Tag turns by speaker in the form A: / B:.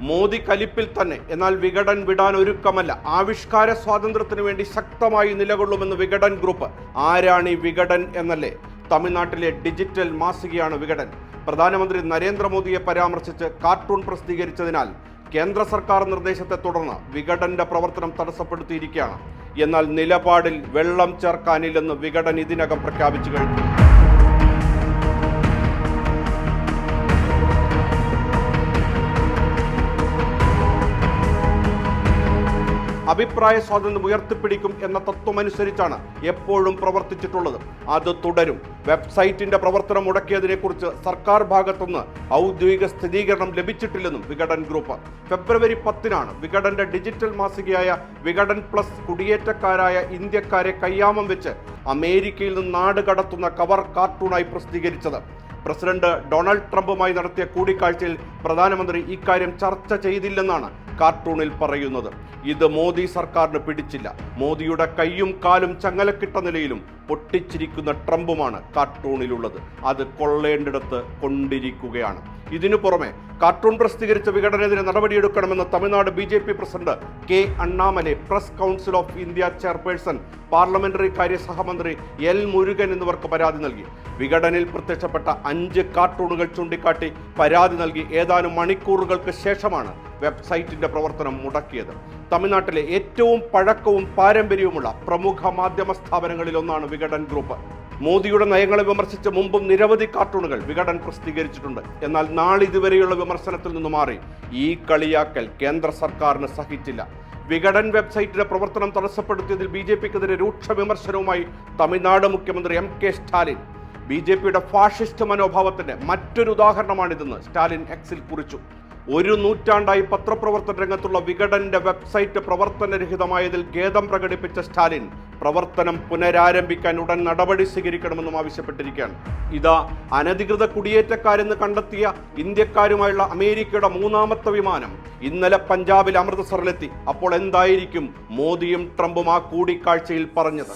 A: മോദി കലിപ്പിൽ തന്നെ എന്നാൽ വിഘടൻ വിടാൻ ഒരുക്കമല്ല. ആവിഷ്കാര സ്വാതന്ത്ര്യത്തിന് വേണ്ടി ശക്തമായി നിലകൊള്ളുമെന്ന് വിഘടൻ ഗ്രൂപ്പ് ആരാണ് ഈ വിഘടൻ എന്നല്ലേ? തമിഴ്നാട്ടിലെ ഡിജിറ്റൽ മാസികയാണ് വിഘടൻ. പ്രധാനമന്ത്രി നരേന്ദ്രമോദിയെ പരാമർശിച്ച് കാർട്ടൂൺ പ്രസിദ്ധീകരിച്ചതിനാൽ കേന്ദ്ര സർക്കാർ നിർദ്ദേശത്തെ തുടർന്ന് വിഘടന്റെ പ്രവർത്തനം തടസ്സപ്പെടുത്തിയിരിക്കുകയാണ്. എന്നാൽ നിലപാടിൽ വെള്ളം ചേർക്കാനില്ലെന്ന് വിഘടൻ ഇതിനകം പ്രഖ്യാപിച്ചു കഴിഞ്ഞു. അഭിപ്രായ സ്വാതന്ത്ര്യം ഉയർത്തിപ്പിടിക്കും എന്ന തത്വമനുസരിച്ചാണ് എപ്പോഴും പ്രവർത്തിച്ചിട്ടുള്ളത്. അത് തുടരും. വെബ്സൈറ്റിന്റെ പ്രവർത്തനം മുടക്കിയതിനെക്കുറിച്ച് സർക്കാർ ഭാഗത്തുനിന്ന് ഔദ്യോഗിക സ്ഥിരീകരണം ലഭിച്ചിട്ടില്ലെന്നും വികടൻ ഗ്രൂപ്പ്. ഫെബ്രുവരി പത്തിനാണ് വികടന്റെ ഡിജിറ്റൽ മാസികയായ വികടൻ പ്ലസ് കുടിയേറ്റക്കാരായ ഇന്ത്യക്കാരെ കയ്യാമം വെച്ച് അമേരിക്കയിൽ നിന്ന് നാട് കടത്തുന്ന കവർ കാർട്ടൂണായി പ്രസിദ്ധീകരിച്ചത്. പ്രസിഡന്റ് ഡൊണാൾഡ് ട്രംപുമായി നടത്തിയ കൂടിക്കാഴ്ചയിൽ പ്രധാനമന്ത്രി ഇക്കാര്യം ചർച്ച ചെയ്തില്ലെന്നാണ് കാർട്ടൂണിൽ പറയുന്നത് ഇത് മോദി സർക്കാരിന് പിടിച്ചില്ല. മോദിയുടെ കൈയും കാലും ചങ്ങലക്കിട്ട നിലയിലും പൊട്ടിച്ചിരിക്കുന്ന ട്രംപുമാണ് കാർട്ടൂണിലുള്ളത്. അത് കൊള്ളേണ്ടിടത്ത് കൊണ്ടിരിക്കുകയാണ്. ഇതിനു പുറമെ കാർട്ടൂൺ പ്രസിദ്ധീകരിച്ച വിഘടനെതിരെ നടപടിയെടുക്കണമെന്ന് Tamil Nadu B J P president K Annamalai press council of India chairperson parliamentary കാര്യ സഹമന്ത്രി എൽ മുരുകൻ എന്നിവർക്ക് പരാതി നൽകി. വിഘടനിൽ പ്രത്യക്ഷപ്പെട്ട അഞ്ച് കാർട്ടൂണുകൾ ചൂണ്ടിക്കാട്ടി പരാതി നൽകി. ഏതാനും മണിക്കൂറുകൾക്ക് ശേഷമാണ് വെബ്സൈറ്റിന്റെ പ്രവർത്തനം മുടക്കിയത്. തമിഴ്നാട്ടിലെ ഏറ്റവും പഴക്കവും പാരമ്പര്യവുമുള്ള പ്രമുഖ മാധ്യമ സ്ഥാപനങ്ങളിലൊന്നാണ് വിഘടൻ ഗ്രൂപ്പ്. മോദിയുടെ നയങ്ങളെ വിമർശിച്ച മുമ്പും നിരവധി കാർട്ടൂണുകൾ വിഘടൻ പ്രസിദ്ധീകരിച്ചിട്ടുണ്ട്. എന്നാൽ നാളിതുവരെയുള്ള വിമർശനത്തിൽ നിന്ന് മാറി ഈ കളിയാക്കൽ കേന്ദ്ര സർക്കാരിന് സഹിച്ചില്ല. വിഘടൻ വെബ്സൈറ്റിന്റെ പ്രവർത്തനം തടസ്സപ്പെടുത്തിയതിൽ ബി ജെ പിക്കെതിരെ രൂക്ഷ വിമർശനവുമായി തമിഴ്നാട് മുഖ്യമന്ത്രി M K Stalin. B J പിയുടെ ഫാഷിസ്റ്റ് മനോഭാവത്തിന്റെ മറ്റൊരു ഉദാഹരണമാണിതെന്ന് സ്റ്റാലിൻ എക്സിൽ കുറിച്ചു. ഒരു നൂറ്റാണ്ടായി പത്രപ്രവർത്തന രംഗത്തുള്ള വിഘടന്റെ വെബ്സൈറ്റ് പ്രവർത്തനരഹിതമായതിൽ ഖേദം പ്രകടിപ്പിച്ച സ്റ്റാലിൻ പ്രവർത്തനം പുനരാരംഭിക്കാൻ ഉടൻ നടപടി സ്വീകരിക്കണമെന്നും ആവശ്യപ്പെട്ടിരിക്കുകയാണ്. ഇതാ അനധികൃത കുടിയേറ്റക്കാരെന്ന് കണ്ടെത്തിയ ഇന്ത്യക്കാരുമായുള്ള അമേരിക്കയുടെ മൂന്നാമത്തെ വിമാനം ഇന്നലെ പഞ്ചാബിൽ അമൃത്സറിലെത്തി. അപ്പോൾ എന്തായിരിക്കും മോദിയും ട്രംപും ആ കൂടിക്കാഴ്ചയിൽ പറഞ്ഞത്?